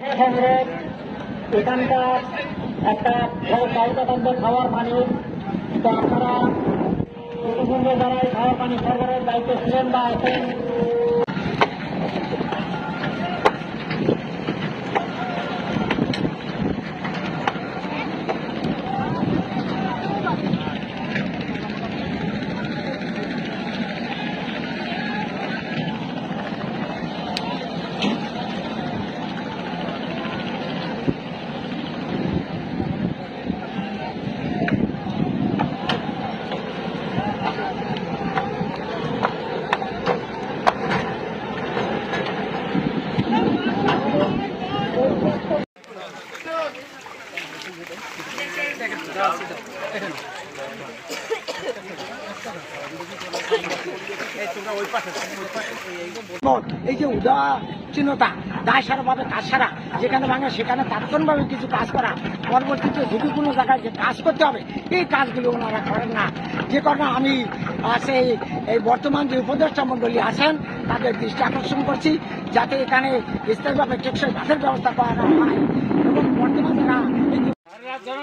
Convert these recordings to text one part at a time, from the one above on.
সংগ্রহ এখানকার একটা চাহিদাবন্ধ খাওয়ার পানি। তো আপনারা যারা এই খাওয়ার পানি সরবরাহের দায়িত্ব ছিলেন বা আছেন এই যে উদাসীনতা দায় সারা ভাবে কাজ সারা যেখানে ভাঙে সেখানে তাৎক্ষণিকভাবে কিছু কাজ করা, পরবর্তীতে ঝুঁকিপূর্ণ জায়গায় যে কাজ করতে হবে, এই কাজগুলো ওনারা করেন না। যে কারণে আমি সেই, এই বর্তমান যে উপদেষ্টা মন্ডলী আছেন, তাদের দৃষ্টি আকর্ষণ করছি, যাতে এখানে স্থায়ীভাবে টেকসই বাঁধের ব্যবস্থা করা হয়। এবং বর্তমান যারা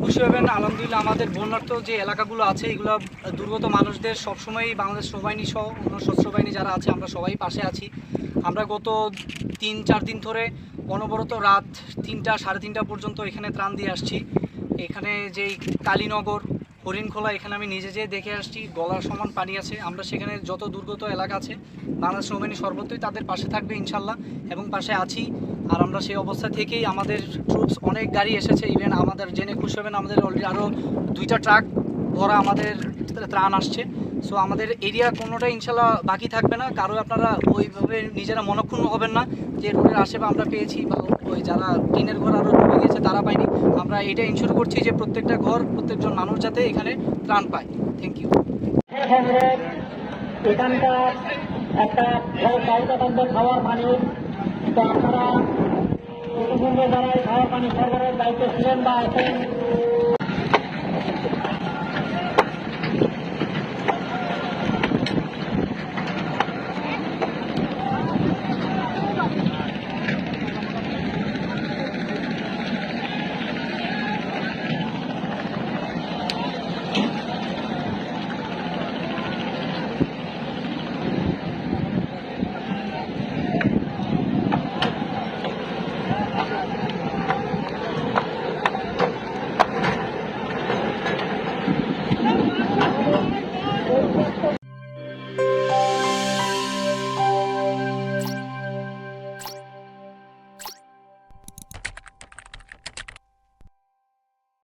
খুশি হবেন আলহামদুলিল্লাহ আমাদের বন্যার্থ যে এলাকাগুলো আছে, এগুলো দুর্গত মানুষদের সবসময়ই বাংলাদেশ সৌবাহিনী সহ অন্য সশস্ত্র বাহিনী যারা আছে, আমরা সবাই পাশে আছি। আমরা গত তিন, চার দিন ধরে অনবরত রাত তিনটা, সাড়ে তিনটা পর্যন্ত এখানে ত্রাণ দিয়ে আসছি। এখানে যেই কালীনগর হরিণখোলা এখানে আমি নিজে যেয়ে দেখে আসছি, গলার সমান পানি আছে। আমরা সেখানে যত দুর্গত এলাকা আছে বাংলাদেশ নৌবাহিনী সর্বত্রই তাদের পাশে থাকবে ইনশাল্লাহ, এবং পাশে আছি। আর আমরা সেই অবস্থা থেকেই আমাদের ট্রুপস অনেক গাড়ি এসেছে ইভেন আমাদের জেনে খুশি হবেন, আমাদের অলরেডি আরও দুইটা ট্রাক ভরা আমাদের ত্রাণ আসছে। সো আমাদের এরিয়া কোনোটা ইনশাল্লাহ বাকি থাকবে না। কারও আপনারা ওইভাবে নিজেরা মনক্ষুণ্ণ হবেন না যে রোডের আশেপাশে আমরা পেয়েছি, বা ওই যারা টিনের ঘর আরও ডুবে গেছে, তারা পায়নি। আমরা এটা ইনশোর করছি যে প্রত্যেকটা ঘর, প্রত্যেকজন মানুষ যাতে এখানে ত্রাণ পায়। থ্যাংক ইউ এখানকার একটা খাওয়ার পানি, তো আপনারা যারা খাওয়ার পানি সরবরাহের দায়িত্ব ছিলেন বা আছেন